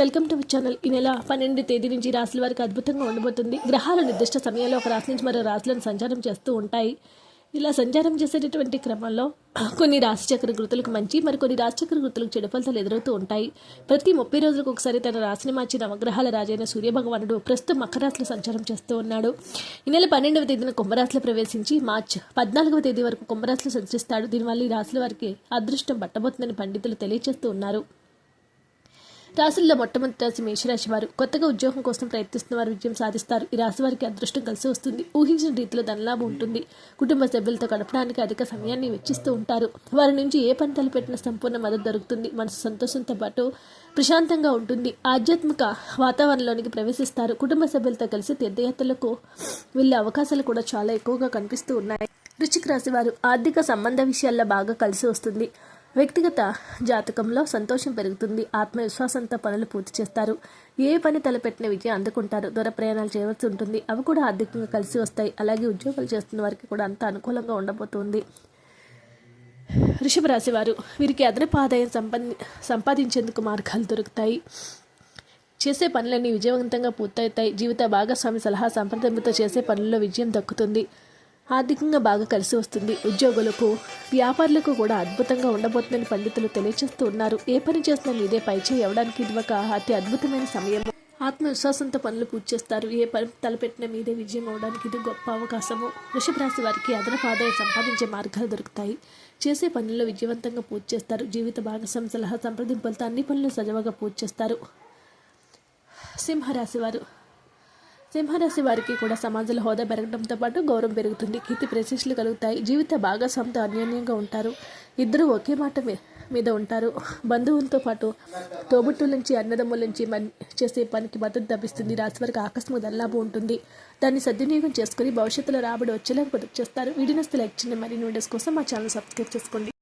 Welcome to channel. ఈ నెల పన్నెండు తేదీ నుంచి రాశుల వారికి అద్భుతంగా ఉండబోతుంది. గ్రహాలు నిర్దిష్ట సమయంలో ఒక రాశి నుంచి మరో రాశులను సంచారం చేస్తూ ఉంటాయి. ఇలా సంచారం చేసేటటువంటి క్రమంలో కొన్ని రాశిచక్ర గుర్తులకు మంచి మరి కొన్ని రాశిచక్ర గుర్తులకు చెడు ఫలితాలు ఎదురవుతూ ఉంటాయి. ప్రతి ముప్పై రోజులకు ఒకసారి తన రాశిని మార్చి నవగ్రహాల రాజైన సూర్యభగవానుడు ప్రస్తుతం మకర రాశిలో సంచారం చేస్తూ ఉన్నాడు. ఈ నెల పన్నెండవ తేదీన కుంభరాశిలో ప్రవేశించి మార్చ్ పద్నాలుగవ తేదీ వరకు కుంభరాశిలో సంచరిస్తాడు. దీనివల్ల ఈ రాశుల వారికి అదృష్టం పట్టబోతుందని పండితులు తెలియజేస్తూ ఉన్నారు. రాశుల్లో మొట్టమొదటి రాశి మేషరాశి వారు. కొత్తగా ఉద్యోగం కోసం ప్రయత్నిస్తున్న వారు విజయం సాధిస్తారు. ఈ రాశి వారికి అదృష్టం కలిసి వస్తుంది. ఊహించిన రీతిలో ధనలాభం ఉంటుంది. కుటుంబ సభ్యులతో గడపడానికి అధిక సమయాన్ని వెచ్చిస్తూ ఉంటారు. వారి నుంచి ఏ పని తలపెట్టిన సంపూర్ణ మద్దతు దొరుకుతుంది. మనసు సంతోషంతో పాటు ప్రశాంతంగా ఉంటుంది. ఆధ్యాత్మిక వాతావరణంలోనికి ప్రవేశిస్తారు. కుటుంబ సభ్యులతో కలిసి తీర్థయాత్రలకు వెళ్ళే అవకాశాలు కూడా చాలా ఎక్కువగా కనిపిస్తూ ఉన్నాయి. వృశ్చిక రాశి వారు ఆర్థిక సంబంధ విషయాల్లో బాగా కలిసి వస్తుంది. వ్యక్తిగత జాతకంలో సంతోషం పెరుగుతుంది. ఆత్మవిశ్వాసంతో పనులు పూర్తి చేస్తారు. ఏ పని తలపెట్టిన విజయం అందుకుంటారు. దూర ప్రయాణాలు చేయవలసి ఉంటుంది. అవి కూడా ఆర్థికంగా కలిసి వస్తాయి. అలాగే ఉద్యోగాలు చేస్తున్న వారికి కూడా అంత అనుకూలంగా ఉండబోతుంది. వృషభ రాశి వారు వీరికి అదనపు ఆదాయం సంపాది సంపాదించేందుకు మార్గాలు దొరుకుతాయి. చేసే పనులన్నీ విజయవంతంగా పూర్తవుతాయి. జీవిత భాగస్వామి సలహా సంప్రదింపుతో చేసే పనుల్లో విజయం దక్కుతుంది. ఆర్థికంగా బాగా కలిసి వస్తుంది. ఉద్యోగులకు వ్యాపారులకు కూడా అద్భుతంగా ఉండబోతుందని పండితులు తెలియజేస్తూ ఉన్నారు. ఏ పని చేసినా మీదే పైచే ఇవ్వడానికి ఇది ఒక అతి అద్భుతమైన సమయం. ఆత్మవిశ్వాసంతో పనులు పూర్తి చేస్తారు. ఏ పని తలపెట్టిన మీదే విజయం అవడానికి ఇది గొప్ప అవకాశము. వృషభ రాశి వారికి అదనపు ఆదాయం సంపాదించే మార్గాలు దొరుకుతాయి. చేసే పనుల్లో విజయవంతంగా పూర్తి చేస్తారు. జీవిత భాగస్వామి సలహా సంప్రదింపులతో అన్ని పనులు సజావుగా పూర్తి చేస్తారు. సింహరాశి వారు సింహరాశి వారికి కూడా సమాజంలో హోదా పెరగడంతో పాటు గౌరవం పెరుగుతుంది. కీర్తి ప్రశంసలు కలుగుతాయి. జీవిత భాగస్వామితో అన్యోన్యంగా ఉంటారు. ఇద్దరు ఒకే మాట మీద ఉంటారు. బంధువులతో పాటు తోబుట్టుల నుంచి అన్నదమ్ముల నుంచి చేసే పనికి మద్దతు లభిస్తుంది. రాశి వారికి ఆకస్మిక దల్లాభం ఉంటుంది. దాన్ని సద్వినియోగం చేసుకుని భవిష్యత్తులో రాబడి వచ్చేలాగా పొదుపు చేస్తారు. వీడియోస్ లైక్ చేయండి. మరిన్ని వీడియోస్ కోసం మా ఛానల్ సబ్స్క్రైబ్ చేసుకోండి.